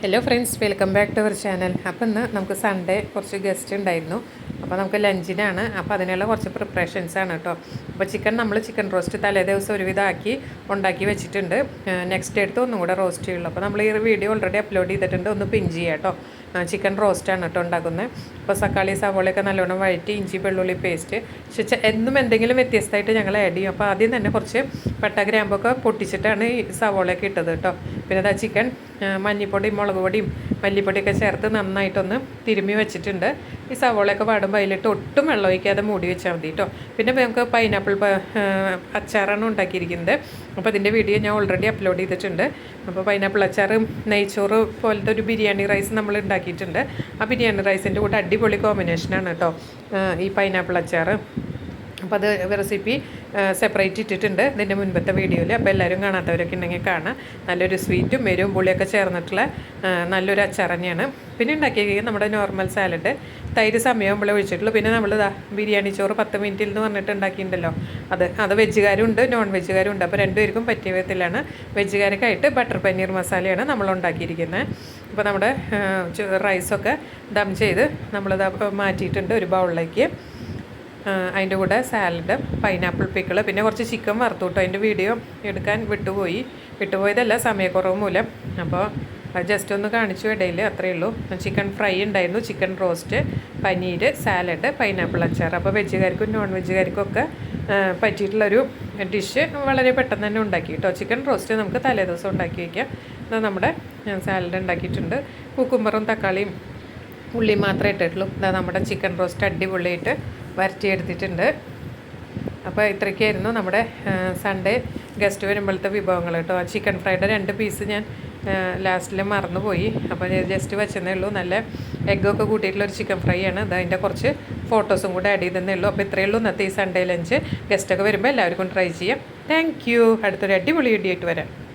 Hello friends welcome back to our channel അപ്പോൾ ഇന്ന് നമുക്ക് സൺഡേ കുറച്ച് ഗസ്റ്റ് ഉണ്ടായിരുന്നു. അപ്പോൾ നമുക്ക് ലഞ്ചിനാണ് അപ്പോൾ അതിനുള്ള കുറച്ച് പ്രിപ്പറേഷൻസ് ആണ് കേട്ടോ അപ്പോൾ ചിക്കൻ നമ്മൾ ചിക്കൻ റോസ്റ്റ് തലേ ദിവസം ഒരുവിധം ഉണ്ടാക്കി വെച്ചിട്ടുണ്ട്. നെക്സ്റ്റ് എടുത്ത് ഒന്നും കൂടെ റോസ്റ്റ് ചെയ്യുള്ളൂ. അപ്പോൾ നമ്മൾ ഈ വീഡിയോ ഓൾറെഡി അപ്ലോഡ് ചെയ്തിട്ടുണ്ട്. ഒന്ന് പിൻ ചെയ്യാം കേട്ടോ ചിക്കൻ റോസ്റ്റ് ആണ് കേട്ടോ ഉണ്ടാക്കുന്നത് അപ്പോൾ സക്കാളി സവോളയൊക്കെ നല്ലോണം വഴറ്റി ഇഞ്ചി വെള്ളുള്ളി പേസ്റ്റ് പക്ഷെ എന്നും എന്തെങ്കിലും വ്യത്യസ്തമായിട്ട് ഞങ്ങൾ ആഡ് ചെയ്യും. അപ്പോൾ ആദ്യം തന്നെ കുറച്ച് പട്ട ഗ്രാമ്പൊക്കെ പൊട്ടിച്ചിട്ടാണ് ഈ സവോളയൊക്കെ ഇട്ടത് കേട്ടോ പിന്നെ അതാ ചിക്കൻ മഞ്ഞൾപ്പൊടിയും മുളക് പൊടിയും മല്ലിപ്പൊടിയൊക്കെ ചേർത്ത് നന്നായിട്ടൊന്ന് തിരുമ്മി വെച്ചിട്ടുണ്ട്. ഈ സവോളയൊക്കെ പാടുമ്പോൾ അതിലിട്ട് ഒട്ടും വെള്ളം ഒഴിക്കാതെ മൂടി വെച്ചാൽ മതി കേട്ടോ പിന്നെ നമുക്ക് പൈനാപ്പിൾ അച്ചാറാണ് ഉണ്ടാക്കിയിരിക്കുന്നത്. അപ്പോൾ അതിന്റെ വീഡിയോ ഞാൻ ഓൾറെഡി അപ്ലോഡ് ചെയ്തിട്ടുണ്ട്. അപ്പോൾ പൈനാപ്പിൾ അച്ചാറും നെയ്ച്ചോറ് പോലത്തെ ഒരു ബിരിയാണി റൈസ് നമ്മൾ ഉണ്ടാക്കിയിട്ടുണ്ട്. ആ ബിരിയാണി റൈസിന്റെ കൂടെ അടിപൊളി കോമ്പിനേഷനാണ് കേട്ടോ ഈ പൈനാപ്പിൾ അച്ചാറ്. അപ്പോൾ അത് റെസിപ്പി സെപ്പറേറ്റ് ഇട്ടിട്ടുണ്ട്. ഇതിന്റെ മുൻപത്തെ വീഡിയോയിൽ അപ്പോൾ എല്ലാവരും കാണാത്തവരൊക്കെ ഉണ്ടെങ്കിൽ കാണാം. നല്ലൊരു സ്വീറ്റും എരിവും പുളിയൊക്കെ ചേർന്നിട്ടുള്ള നല്ലൊരു അച്ചാർ തന്നെയാണ് പിന്നെ ഉണ്ടാക്കിയ നമ്മുടെ നോർമൽ സാലഡ് തൈര് സമയമാകുമ്പോഴേ ഒഴിച്ചിട്ടുള്ളൂ. പിന്നെ നമ്മൾ ഇതാ ബിരിയാണി ചോറ് പത്ത് മിനിറ്റിൽ എന്ന് പറഞ്ഞിട്ട് ഉണ്ടാക്കിയിട്ടുണ്ടല്ലോ. അത് അത് വെജുകാരും ഉണ്ട് നോൺ വെജുകാരും ഉണ്ട് അപ്പോൾ രണ്ടുപേർക്കും പറ്റിയ വിധത്തിലാണ്. വെജുകാർക്കായിട്ട് ബട്ടർ പനീർ മസാലയാണ് നമ്മൾ ഉണ്ടാക്കിയിരിക്കുന്നത് അപ്പോൾ നമ്മുടെ റൈസൊക്കെ ദം ചെയ്ത് നമ്മളിത് മാറ്റിയിട്ടുണ്ട് ഒരു ബൗളിലേക്ക് അതിന്റെ കൂടെ സാലഡ് പൈനാപ്പിൾ പിക്കിൾ പിന്നെ കുറച്ച് ചിക്കൻ വറുത്തു കേട്ടോ അതിന്റെ വീഡിയോ എടുക്കാൻ വിട്ടുപോയി. വിട്ടുപോയതല്ല സമയക്കുറവ് മൂലം. അപ്പോൾ ജസ്റ്റ് ഒന്ന് കാണിച്ചു ഇടയിൽ അത്രയേ ഉള്ളൂ. ചിക്കൻ ഫ്രൈ ഉണ്ടായിരുന്നു. Chicken roast paneer salad pineapple അച്ചാർ. അപ്പോൾ വെജുകാർക്കും നോൺ വെജുകാർക്കും ഒക്കെ പറ്റിയിട്ടുള്ളൊരു ഡിഷ് വളരെ പെട്ടെന്ന് തന്നെ ഉണ്ടാക്കി കേട്ടോ. ചിക്കൻ റോസ്റ്റ് നമുക്ക് തലേദിവസം ഉണ്ടാക്കി വയ്ക്കാം. അത് നമ്മുടെ സാലഡ് ഉണ്ടാക്കിയിട്ടുണ്ട്. കുക്കുമ്പറും തക്കാളിയും ഉള്ളി മാത്രമേ ഇട്ടിട്ടുള്ളൂ. ഇതാ നമ്മുടെ ചിക്കൻ റോസ്റ്റ് അടിപൊളിയായിട്ട് വരട്ടിയെടുത്തിട്ടുണ്ട്. അപ്പോൾ ഇത്രയ്ക്കായിരുന്നു നമ്മുടെ സൺഡേ ഗസ്റ്റ് വരുമ്പോഴത്തെ വിഭവങ്ങൾ കേട്ടോ. ചിക്കൻ ഫ്രൈഡ് രണ്ട് പീസ് ഞാൻ ലാസ്റ്റിൽ മറന്നുപോയി. അപ്പോൾ ജസ്റ്റ് വെച്ചതേ ഉള്ളൂ. നല്ല എഗ്ഗൊക്കെ കൂട്ടിയിട്ടുള്ള ഒരു ചിക്കൻ ഫ്രൈ ആണ്. അത് അതിന്റെ കുറച്ച് ഫോട്ടോസും കൂടെ ആഡ് ചെയ്തതേ ഉള്ളൂ. അപ്പോൾ ഇത്രയേ ഉള്ളൂ ഇന്നത്തെ ഈ സൺഡേ ലഞ്ച് ഗസ്റ്റൊക്കെ വരുമ്പോൾ എല്ലാവർക്കും ട്രൈ ചെയ്യാം. താങ്ക് യു അടുത്തൊരു അടിപൊളി ഇടിയായിട്ട് വരാം.